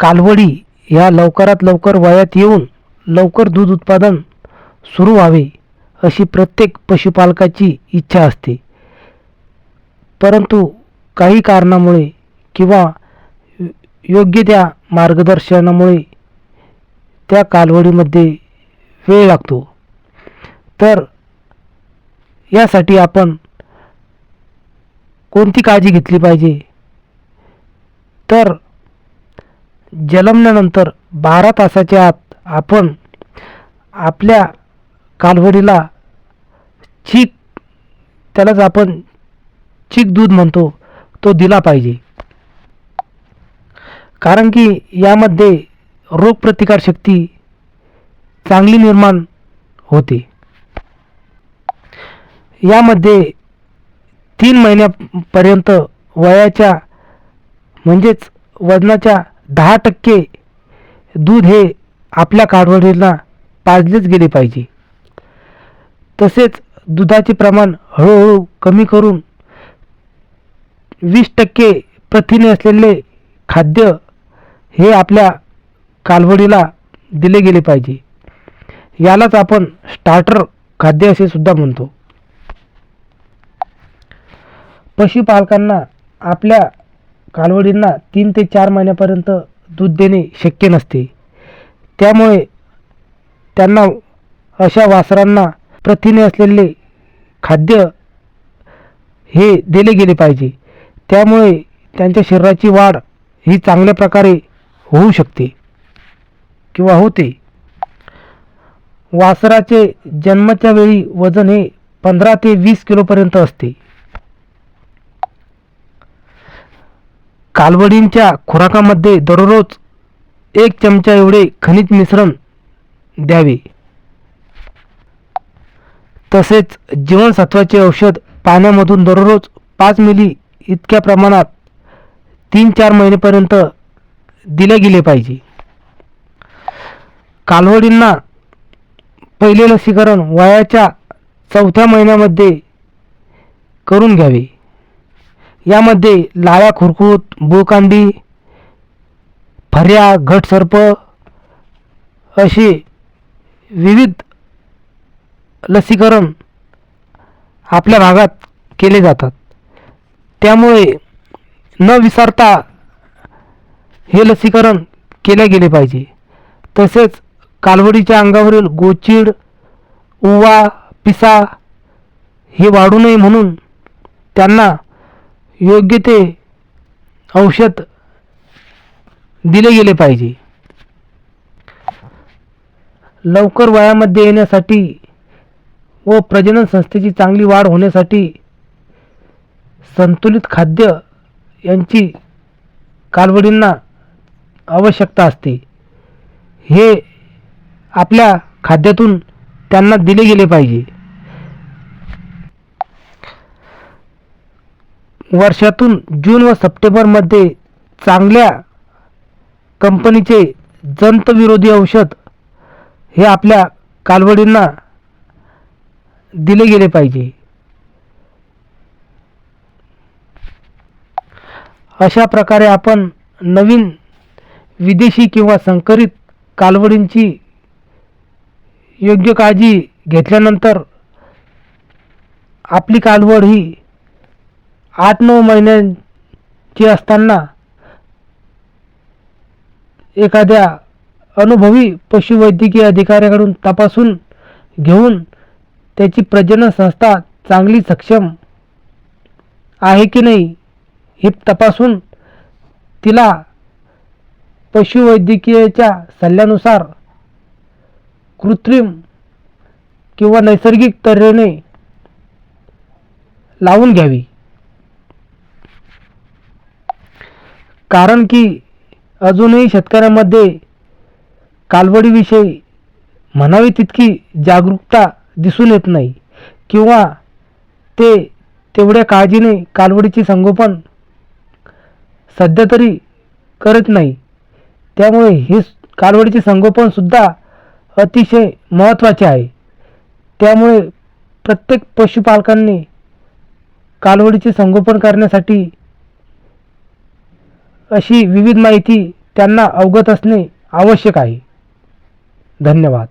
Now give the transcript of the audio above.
कालवडी ह्या लवकरात लवकर वयात येऊन लवकर दूध उत्पादन सुरू व्हावे अशी प्रत्येक पशुपालकाची इच्छा असते. परंतु काही कारणामुळे किंवा योग्य त्या मार्गदर्शनामुळे त्या कालवडीमध्ये वेळ लागतो. तर यासाठी आपण कोणती काळजी घेतली पाहिजे? तर जन्मल्यानंतर बारा तासाच्या आत आपण आपल्या कालवडीला चीक त्यालाच आपण चीक दूध म्हणतो तो दिला पाहिजे. कारण की यामध्ये रोगप्रतिकारशक्ती चांगली निर्माण होते. यामध्ये तीन महिन्यापर्यंत वयाच्या म्हणजेच वजनाच्या दहा टक्के दूध हे आपल्या काठवडीला पाजलेच गेले पाहिजे. तसेच दुधाचे प्रमाण हळूहळू कमी करून वीस टक्के प्रथिने असलेले खाद्य हे आपल्या कालवडीला दिले गेले पाहिजे. यालाच आपण स्टार्टर खाद्य असे सुद्धा म्हणतो. पशुपालकांना आपल्या कालवडींना तीन ते चार महिन्यापर्यंत दूध देणे शक्य नसते. त्यामुळे त्यांना अशा वासरांना प्रथिने असलेले खाद्य हे दिले गेले पाहिजे. त्यामुळे त्यांच्या शरीराची वाढ ही चांगल्या प्रकारे होऊ शकते किंवा होते. वासराचे जन्माच्या वेळी वजन हे पंधरा ते वीस किलोपर्यंत असते. कालवडींच्या खुराकामध्ये दररोज एक चमचा एवढे खनिज मिश्रण द्यावे. तसेच जीवनसत्वाचे औषध पाण्यामधून दररोज पाच मिली इतक्या प्रमाणात तीन चार महिनेपर्यंत दिले गेले पाहिजे. कालवडींना पहिले लसीकरण वयाच्या चौथ्या महिन्यामध्ये करून घ्यावे. यामध्ये लाळ्या खुरकूत बोकांडी फऱ्या घटसर्प असे विविध लसीकरण आपल्या भागात केले जातात. त्यामुळे न विसरता हे लसीकरण केले गेले पाहिजे. तसेच कालवडीच्या अंगावरील गोचिड उवा पिसा हे वाढू नये म्हणून त्यांना योग्य ते औषध दिले गेले पाहिजे. लवकर वयामध्ये येण्यासाठी व प्रजनन संस्थेची चांगली वाढ होण्यासाठी संतुलित खाद्य यांची कालवडींना आवश्यकता असते. हे आपल्या खाद्यातून त्यांना दिले गेले पाहिजे. वर्षातून जून व सप्टेंबरमध्ये चांगल्या कंपनीचे जंतविरोधी औषध हे आपल्या कालवडींना दिले गेले पाहिजे. अशा प्रकारे आपण नवीन विदेशी किंवा संकरित कालवडींची योग्य काळजी घेतल्यानंतर आपली कालवड ही आठ नऊ महिन्यांची असताना एखाद्या अनुभवी पशुवैद्यकीय अधिकाऱ्याकडून तपासून घेऊन त्याची प्रजनन संस्था चांगली सक्षम आहे की नाही हे तपासून तिला पशुवैद्यकीयच्या सल्ल्यानुसार कृत्रिम किंवा नैसर्गिक तऱ्हेने लावून घ्यावी. कारण की अजूनही शेतकऱ्यामध्ये कालवडीविषयी म्हणावी तितकी जागरूकता दिसून येत नाही. किंवा ते तेवढ्या काळजीने कालवडीचे संगोपन सध्या तरी करत नाही. त्यामुळे हे कालवडीचे संगोपनसुद्धा अतिशय महत्त्वाचे आहे. त्यामुळे प्रत्येक पशुपालकांनी कालवडीचे संगोपन करण्यासाठी अशी विविध माहिती त्यांना अवगत असणे आवश्यक आहे. धन्यवाद.